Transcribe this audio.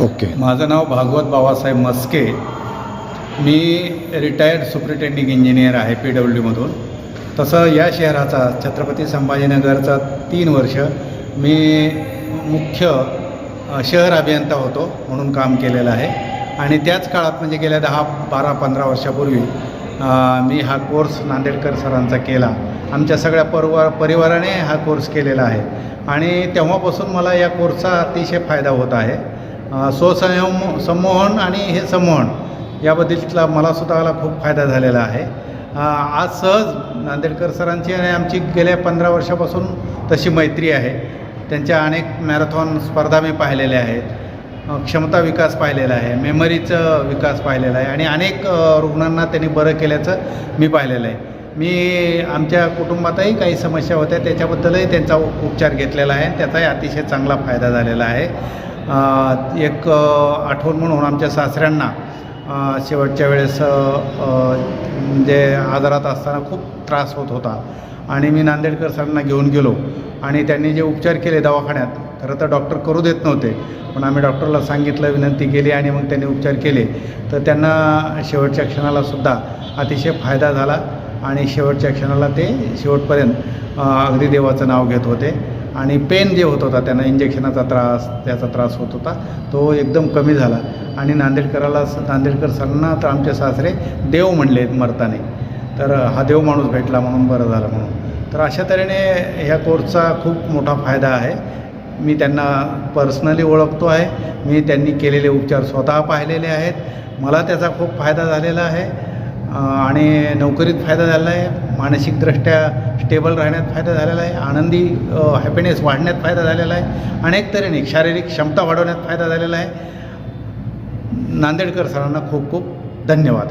Okay. माझं नाव भागवत बाबासाहेब मस्के. मी रिटायर्ड सुप्रिटेंडिंग इंजिनियर आहे पी डब्ल्यूमधून तसं या शहराचा छत्रपती संभाजीनगरचा तीन वर्ष मी मुख्य शहर अभियंता होतो म्हणून काम केलेलं आहे. आणि त्याच काळात म्हणजे गेल्या दहा बारा पंधरा वर्षापूर्वी मी हा कोर्स नांदेडकर सरांचा केला. आमच्या सगळ्या परवा परिवाराने हा कोर्स केलेला आहे. आणि तेव्हापासून मला या कोर्सचा अतिशय फायदा होत आहे. स्वसंयम संमोहन आणि हे संमोहन याबद्दलचा मलासुद्धा खूप फायदा झालेला आहे. आज सहज नांदेडकर सरांची आणि आमची गेल्या पंधरा वर्षापासून तशी मैत्री आहे. त्यांच्या अनेक मॅरेथॉन स्पर्धा मी पाहिलेल्या आहेत. क्षमता विकास पाहिलेला आहे मेमरीचं विकास पाहिलेला आहे आणि अनेक रुग्णांना त्यांनी बरं केल्याचं मी पाहिलेलं आहे. मी आमच्या कुटुंबातही काही समस्या होत्या त्याच्याबद्दलही त्यांचा उपचार घेतलेला आहे त्याचाही अतिशय चांगला फायदा झालेला आहे. एक आठवण म्हणून आमच्या सासऱ्यांना शेवटच्या वेळेस म्हणजे आजारात असताना खूप त्रास होत होता. आणि मी नांदेडकर सरांना घेऊन गेलो. आणि त्यांनी जे उपचार केले दवाखान्यात खरं तर डॉक्टर करू देत नव्हते. पण आम्ही डॉक्टरला सांगितलं विनंती केली आणि मग त्यांनी उपचार केले. तर त्यांना शेवटच्या क्षणालासुद्धा अतिशय फायदा झाला. आणि शेवटच्या क्षणाला ते शेवटपर्यंत अगदी देवाचं नाव घेत होते. आणि पेन जे होत होता त्यांना इंजेक्शनाचा त्रास त्याचा त्रास होत होता तो एकदम कमी झाला. आणि नांदेडकराला नांदेडकर सरांना तर आमचे सासरे देव म्हणले मरताने. तर हा देव माणूस भेटला म्हणून बरं झालं म्हणून. तर अशा तऱ्हेने ह्या कोर्सचा खूप मोठा फायदा आहे. मी त्यांना पर्सनली ओळखतो आहे. मी त्यांनी केलेले उपचार स्वतः पाहिलेले आहेत. मला त्याचा खूप फायदा झालेला आहे. आणि नोकरीत फायदा झालेला आहे मानसिकदृष्ट्या स्टेबल राहण्यात फायदा झालेला आहे आनंदी हॅपीनेस वाढण्यात फायदा झालेला आहे अनेक तऱ्हेने शारीरिक क्षमता वाढवण्यात फायदा झालेला आहे. नांदेडकर सरांना खूप खूप धन्यवाद.